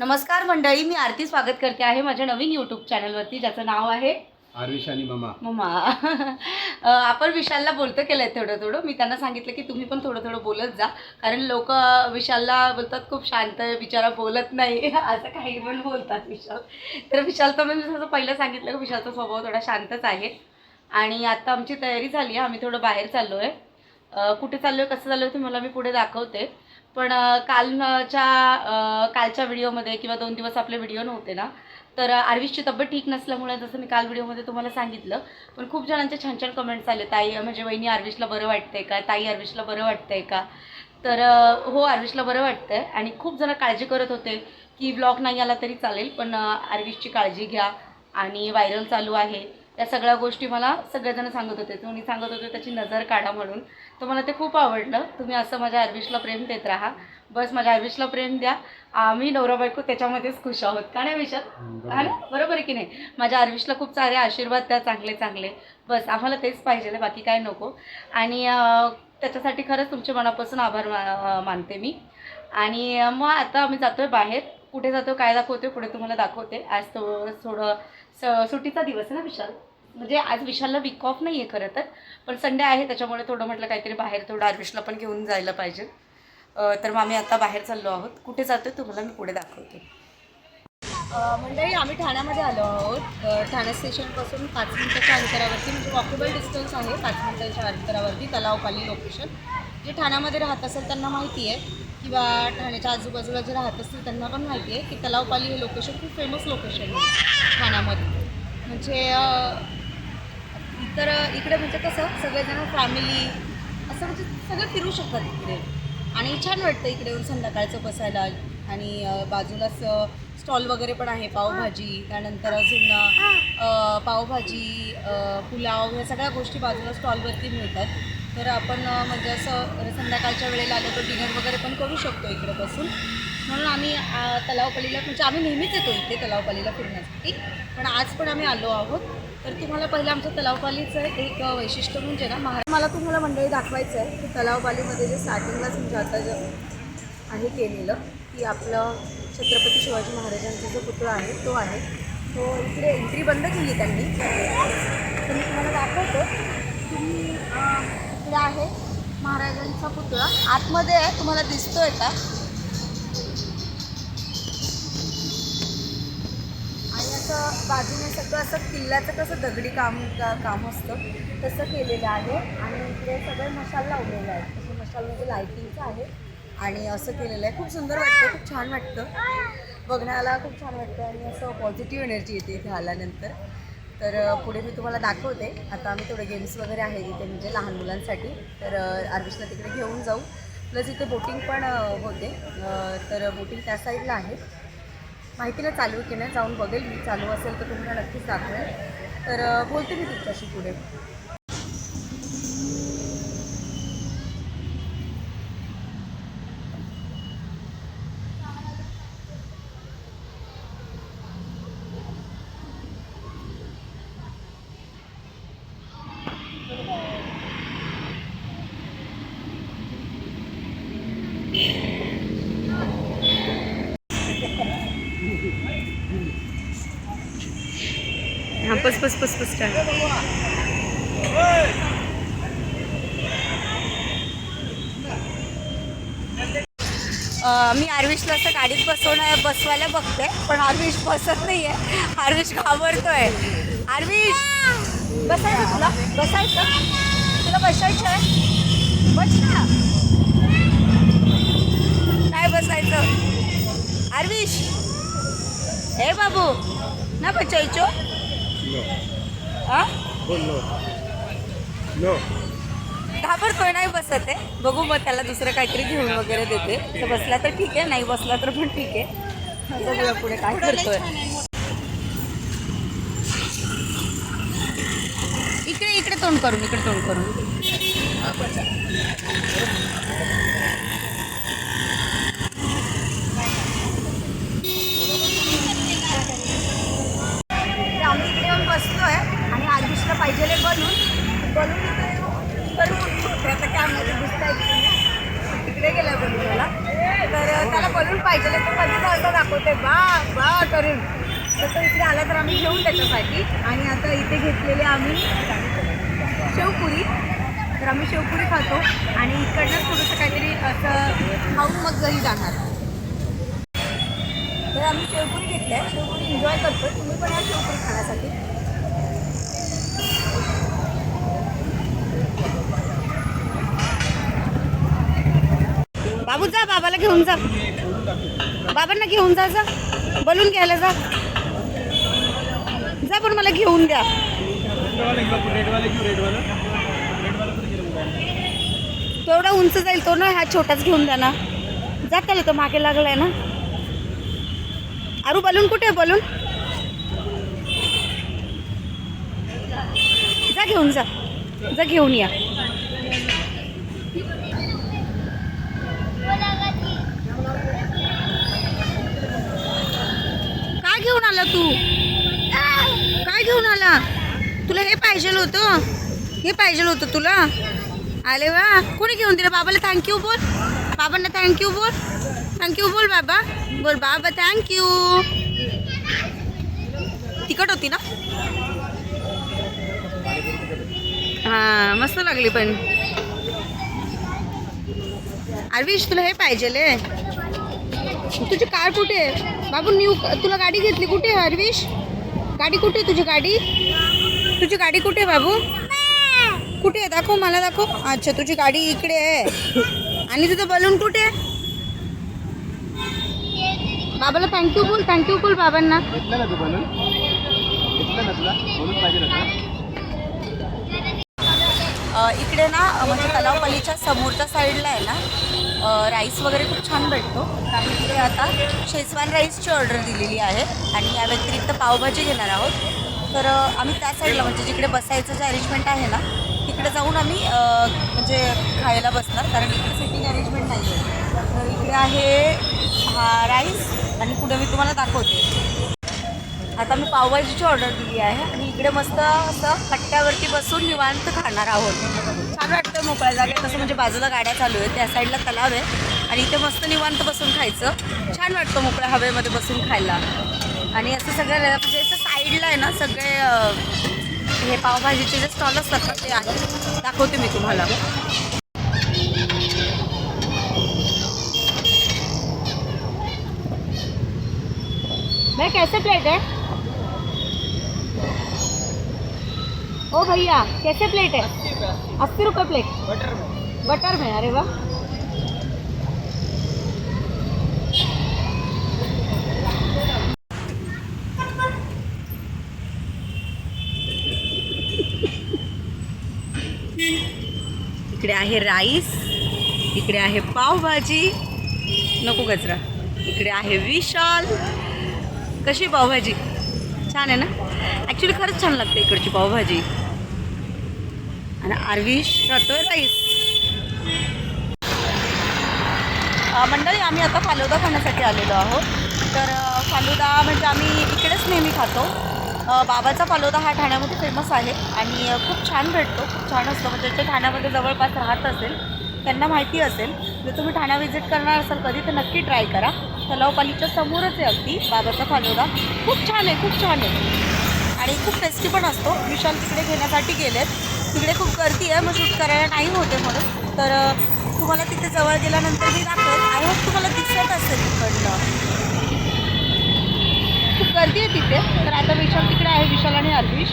नमस्कार मंडळी मी आरती स्वागत करते आहे माझ्या नवीन यूट्यूब चॅनलवरती ज्याचं नाव आहे आरुष आणि मामा. मम्मा अ, आपण विशालला बोलतं केलं आहे थोडं थोडं. मी त्यांना सांगितलं की तुम्ही पण थोडं थोडं बोलत जा. कारण लोक विशालला बोलतात खूप शांत आहे बिचारा बोलत नाही. असं काही पण बोलतात विशाल. तर विशालचं मी जसं पहिलं सांगितलं की विशालचा स्वभाव थोडा शांतच आहे. आणि आता आमची तयारी झाली आहे. आम्ही थोडं बाहेर चाललो आहे कुठे चाललो आहे कसं चाललो आहे तुम्हाला मी पुढे दाखवते. पण कालच्या कालच्या व्हिडिओमध्ये किंवा दोन दिवस आपले व्हिडिओ नव्हते ना तर आरवीशची तब्येत ठीक नसल्यामुळे जसं मी काल व्हिडिओमध्ये तुम्हाला सांगितलं पण खूप जणांचे छान छान कमेंट्स आले ताई म्हणजे वहिनी आरविशला बरं वाटतंय का? ताई आरविशला बरं वाटतंय का? तर हो आरविशला बरं वाटतंय आणि खूप जण काळजी करत होते की ब्लॉग नाही आला तरी चालेल पण अ, आरविशची काळजी घ्या आणि व्हायरल चालू आहे. या सगळ्या गोष्टी मला सगळेजण सांगत होते. तुम्ही सांगत होते त्याची नजर काढा म्हणून. तर मला ते खूप आवडलं. तुम्ही असं माझ्या आरविशला प्रेम देत राहा. बस माझ्या आरविशला प्रेम द्या. आम्ही नवरा बायको त्याच्यामध्येच खुश आहोत. का नाही विशाल? हा ना? बरोबर आहे की नाही? माझ्या आरविशला खूप सारे आशीर्वाद द्या चांगले चांगले. बस आम्हाला तेच पाहिजे बाकी काय नको. आणि त्याच्यासाठी खरंच तुमच्या मनापासून आभार मा मानते मी. आणि मग आता आम्ही जातो आहे बाहेर. कुठे जातो काय दाखवते पुढे तुम्हाला दाखवते. आज तो थोडं स सुट्टीचा दिवस आहे ना विशाल? म्हणजे आज विशालला वीक ऑफ नाही आहे खरं तर पण संडे आहे त्याच्यामुळे थोडं म्हटलं काहीतरी बाहेर थोडं आरविशला पण घेऊन जायला पाहिजे. तर मग आम्ही आता बाहेर चाललो आहोत. कुठे जातो तुम्हाला मी पुढे दाखवते. मंडळी आम्ही ठाण्यामध्ये आलो आहोत. ठाणे स्टेशनपासून पाच मिनिटाच्या अंतरावरती म्हणजे वॉकेबल डिस्टन्स आहे पाच मिनिटाच्या अंतरावरती तलावपाली लोकेशन जे ठाण्यामध्ये राहत असेल त्यांना माहिती आहे किंवा ठाण्याच्या आजूबाजूला जे राहत असतील त्यांना पण माहिती आहे की तलावपाली हे लोकेशन खूप फेमस लोकेशन आहे ठाण्यामध्ये. म्हणजे तर इकडे म्हणजे कसं सगळेजण फॅमिली असं म्हणजे सगळे फिरू शकतात इकडे. आणि छान वाटतं इकडे येऊन संध्याकाळचं बसायला. आणि बाजूलाच स्टॉल वगैरे पण आहे पावभाजी. त्यानंतर अजून पावभाजी पुलाव ह्या सगळ्या गोष्टी बाजूला स्टॉलवरती मिळतात. तर आपण म्हणजे असं संध्याकाळच्या वेळेला आलो तर डिनर वगैरे पण करू शकतो इकडे बसून. म्हणून आम्ही तलावपालीला म्हणजे आम्ही नेहमीच येतो इथे तलावपालीला फिरण्यासाठी. पण आज पण आम्ही आलो आहोत. तर तुम्हाला पहिलं आमच्या तलावपालीचं एक वैशिष्ट्य म्हणजे ना महाराज मला तुम्हाला मंडळी दाखवायचं आहे की तलावपालीमध्ये जे स्टार्टिंगलाच म्हणजे आता जे आहे केलेलं की आपलं छत्रपती शिवाजी महाराजांचा जो पुतळा आहे तो आहे. तो इकडे एंट्री बंद केली त्यांनी. तर मी तुम्हाला दाखवतो. तुम्ही इकडे आहे महाराजांचा पुतळा. आतमध्ये आहे तुम्हाला दिसतोय का? असं बाजूने सगळं असं किल्ल्याचं कसं दगडी काम का- काम असतं तसं केलेलं आहे. आणि इकडे सगळे मशाल लावलेले आहेत. तसं मशाल म्हणजे लायटिंगचं आहे. आणि असं केलेलं आहे. खूप सुंदर वाटतं खूप छान वाटतं. बघण्याला खूप छान वाटतं आणि असं पॉझिटिव्ह एनर्जी येते इथे आल्यानंतर. तर पुढे मी तुम्हाला दाखवते. आता आम्ही थोडे गेम्स वगैरे आहेत इथे म्हणजे लहान मुलांसाठी. तर आर्विशला तिकडे घेऊन जाऊ. प्लस इथे बोटिंग पण होते. तर बोटिंग त्या साईडला आहे. माहिती नाही चालू आहे की नाही जाऊन बघेल. मी चालू असेल तर तुम्हाला नक्कीच दाखवेल तर बोलते मी तुमच्याशी पुढे. हां पस पस पस पस मी आरविशला असं गाडीत बसवणं बसवायला बघते पण आरविश बसत नाही आहे आरविश घाबरतोय. आरविश! बसायचं तुला? बसायचं? तुला बसायचं आहे? बस ना. काय बसायचं? आरविश! ए बाबू ना बचायचो? घाबरतोय नाही बसत आहे. बघू मग त्याला दुसरं काहीतरी घेऊन वगैरे देते. तर बसला तर ठीक आहे नाही बसला तर पण ठीक आहे. बघूया पुढे काय करतोय. इकडे इकडे तोंड करून इकडे तोंड करून आम्ही इकडे येऊन बसलोय आणि आरबीसला पाहिजे बलून बलून बलून आता कॅमेरा दिसताय तिकडे गेला बलूनला तर त्याला बलून पाहिजे तर कधी असं दाखवते बा बा करून तसं इकडे आला तर आम्ही घेऊन त्याच्यासाठी आणि आता इथे घेतलेले आम्ही शेवपुरी. तर आम्ही शेवपुरी खातो आणि इकडनंच थोडंसं काहीतरी असं खाऊन मग घरी जाणार. तर आम्ही शेवपुरी घेतल्या. शेवपुरी एन्जॉय करतो तुम्ही पण या शेवपुरी खाण्यासाठी. बाबू जा बाबाला घेऊन जा. बाबांना घेऊन जा जा. बलून घ्यायला जा. जा पण मला घेऊन द्या. तो एवढा उंच जाईल तो ना हा छोटाच घेऊन द्या ना. जा तो मागे लागलाय ना. अरू बलून कुठे आहे बलून? जा घेऊन जा. जा घेऊन या काय घेऊन आला तू? काय घेऊन आला? तुला हे पाहिजे होतं. हे पाहिजे होतं तुला. आले वा. कोणी घेऊन दिलं? बाबाला थँक्यू बोल. बाबांना थँक्यू बोल. थँक्यू बोल बाबा. बोल बाबा थँक्यू तिखट होती ना? हां मस्त लागली पण. अरविश तुला हे पाहिजे तुझी कार कुठे आहे? बाबू न्यू तुला गाडी घेतली कुठे आहे हरविश? गाडी कुठे आहे तुझी गाडी? तुझी गाडी कुठे आहे बाबू? कुठे आहे? दाखव मला दाखव. अच्छा तुझी गाडी इकडे आहे. आणि तुझं बलून कुठे आहे? बाबाला थँक्यू बोल थँक्यू बोल बाबांना घेतलं ना तू बनून घेतलं ना तुला म्हणून पाहिजे ना इकडे ना म्हणजे तलावपल्लीच्या समोरच्या साईडला आहे ना राईस वगैरे खूप छान भेटतो. आम्ही तिथे आता शेजवान राईसची ऑर्डर दिलेली आहे आणि या व्यतिरिक्त पावभाजी घेणार आहोत. तर आम्ही त्या साईडला म्हणजे जिकडे बसायचं जे अरेंजमेंट आहे ना तिकडे जाऊन आम्ही म्हणजे खायला बसणार. कारण इकडे सिटिंग अरेंजमेंट नाही आहे तर इकडे आहे हा राईस आणि पुढे मी तुम्हाला दाखवते. आता मी पावभाजीची ऑर्डर दिली आहे आणि इकडे मस्त असं कट्ट्यावरती बसून निवांत खाणार आहोत. छान वाटतं मोकळ्या जागेत. तसं म्हणजे बाजूला गाड्या चालू आहेत. त्या साईडला तलाव आहे. आणि इथे मस्त निवांत बसून खायचं. छान वाटतं मोकळ्या हवेमध्ये बसून खायला. आणि असं सगळं म्हणजे असं साईडला आहे ना सगळे हे पावभाजीचे जे स्टॉल असतात ना ते आहे दाखवते मी तुम्हाला. मैं कैसे प्लेट है? ओ भैया कैसे प्लेट है? अस्सी रुपये प्लेट बटर में। बटर में अरे वाह। इकडे आहे राईस इकडे आहे पावभाजी. नको कचरा. इकडे आहे विशाल. कशी पावभाजी? छान आहे ना? ॲक्च्युली खरंच छान लागते इकडची पावभाजी. आणि आरविश राहतोय राईस. मंडळी आम्ही आता फालुदा खाण्यासाठी आलेलो आहोत. तर फालुदा म्हणजे आम्ही इकडेच नेहमी खातो. बाबाचा फालुदा हा ठाण्यामध्ये फेमस आहे आणि खूप छान भेटतो. खूप छान असतो. म्हणजे जे ठाण्यामध्ये जवळपास राहत असेल त्यांना माहिती असेल. जर तुम्ही ठाणा व्हिजिट करणार असाल कधी तर नक्की ट्राय करा. तलावपालीच्या समोरच आहे अगदी बाबाचा फालुदा. खूप छान आहे खूप छान आहे. आणि खूप टेस्टी पण असतो. विशाल तिकडे घेण्यासाठी गेलेत. तिकडे खूप गर्दी आहे मग शूट करायला नाही होते म्हणून तर तुम्हाला तिथे जवळ गेल्यानंतर मी दाखवेल आय होप तुम्हाला दिसत असेल तिकडनं खूप गर्दी आहे तिथे तर आता विशाल तिकडे आहे विशाल आणि अरविश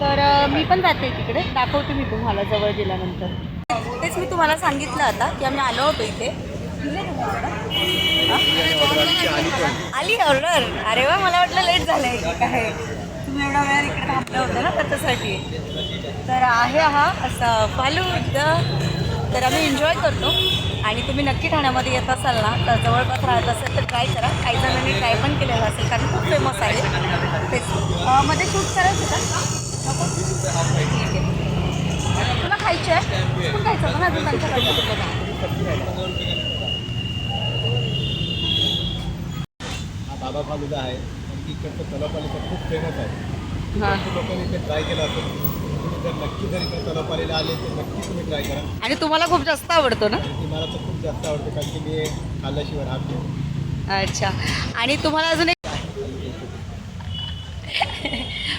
तर मी पण जाते तिकडे दाखवते मी तुम्हाला जवळ गेल्यानंतर तेच मी तुम्हाला सांगितलं आता की आम्ही आलो होतो इथे? हा? आली ऑर्डर अरे वा मला वाटलं लेट झालं काय तुम्ही एवढा वेळ इकडे थांबलं होतं ना त्याच्यासाठी. तर आहे हा असा फालू तर आम्ही एन्जॉय करतो. आणि तुम्ही नक्की ठाण्यामध्ये येत असाल ना तर जवळपास राहत असेल तर ट्राय करा. काही जणांनी ट्राय पण केलेलं असेल कारण खूप फेमस आहे. तेच. मध्ये शूट करायचं का नको? ठीक आहे. तुला खायचं आहे पण खायचं ना? अजून त्यांच्याकडे बाबा फालुदा आहे. आणि इकडचं तलावपालीचा खूप फेमस आहे. हां. लोकांनी इथे ट्राय केलं असेल. नक्की जर इकडे तलावपालीला आले तर नक्की तुम्ही ट्राय करा. आणि तुम्हाला खूप जास्त आवडतो ना? ती मला तर खूप जास्त आवडते कारण की मी खाल्ल्याशिवाय राहत नाही. अच्छा. आणि तुम्हाला अजून एक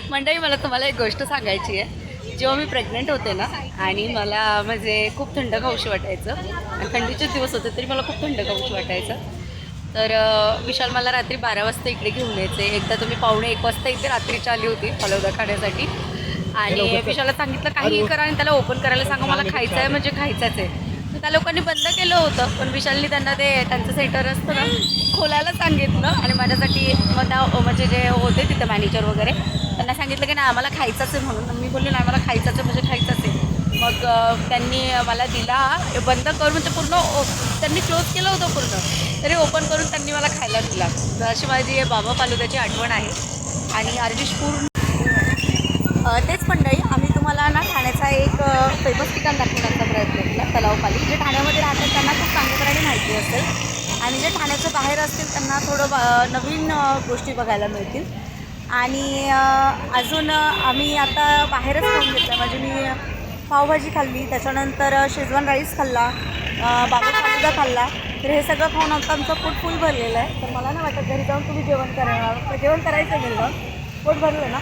मंडळी मला तुम्हाला एक गोष्ट सांगायची आहे. जेव्हा मी प्रेग्नेंट होते ना आणि मला म्हणजे खूप थंड खाऊशी वाटायचं आणि थंडीचे दिवस होते तरी मला खूप थंड खाऊशी वाटायचं. तर विशाल मला रात्री बारा वाजता इकडे घेऊन यायचे. एकदा तुम्ही पावणे एक वाजता इथे रात्रीच्या आली होती फलवदा खाण्यासाठी. आणि विशालला सांगितलं काही करा आणि त्याला ओपन करायला सांगा मला खायचं आहे म्हणजे खायचंच आहे. तर त्या लोकांनी बंद केलं होतं पण विशालनी त्यांना ते त्यांचं सेंटर असतं ना खोलायला सांगितलं. आणि माझ्यासाठी मग म्हणजे जे होते तिथे मॅनेजर वगैरे त्यांना सांगितलं की नाही आम्हाला खायचंच आहे म्हणून. मी बोलले नाही मला खायचंच आहे म्हणजे खायचंच मग त्यांनी मला दिला. बंद करून म्हणजे पूर्ण ओ- त्यांनी क्लोज केलं होतं पूर्ण. तरी ओपन करून त्यांनी मला खायला दिला. तर अशी माझी बाबा फालुद्याची आठवण आहे. आणि अर्जिश पूर्ण तेच मंडळी आम्ही तुम्हाला ना ठाण्याचा एक फेमस ठिकाण दाखवण्याचा प्रयत्न केला तलावपाली. जे ठाण्यामध्ये राहतात त्यांना खूप चांगल्याप्रमाणे माहिती असेल. आणि जे ठाण्याच्या बाहेर असतील त्यांना थोडं बा- नवीन गोष्टी बघायला मिळतील. आणि अजून आम्ही आता बाहेरच खाऊन घेतलं म्हणजे मी पावभाजी खाल्ली त्याच्यानंतर शेजवान राईस खाल्ला अ, बाबा फालुदा खाल्ला. तर हे सगळं खाऊन आता आमचं पोट फुल भरलेलं आहे. तर मला नाही वाटत घरी जाऊन तुम्ही जेवण करणार जेवण करायचं घरी जाऊन. पोट भरलं ना?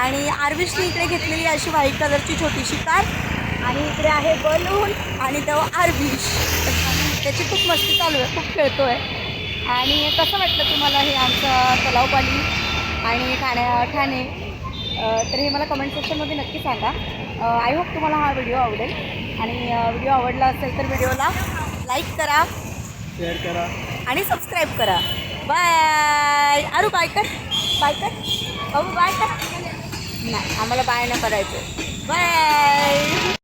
आणि आरविशनी इकडे घेतलेली अशी व्हाईट कलरची छोटीशी कार आणि इकडे आहे बलून आणि तो आरविश. त्याची खूप मस्ती चालू आहे खूप खेळतो आहे आणि कसं वाटलं तुम्हाला हे आमचं तलावपाली आणि ठाण्या ठाणे? तर हे मला कमेंट सेक्शनमध्ये नक्की सांगा. आय होप तुम्हाला हा व्हिडिओ आवडेल. आणि व्हिडिओ आवडला असेल तर व्हिडिओला लाईक करा. शेअर करा. आणि सबस्क्राईब करा. बाय अरू बाय कर. बाय कर. बाबू बाय कर. नाही आम्हाला बाय नाही करायचं. बाय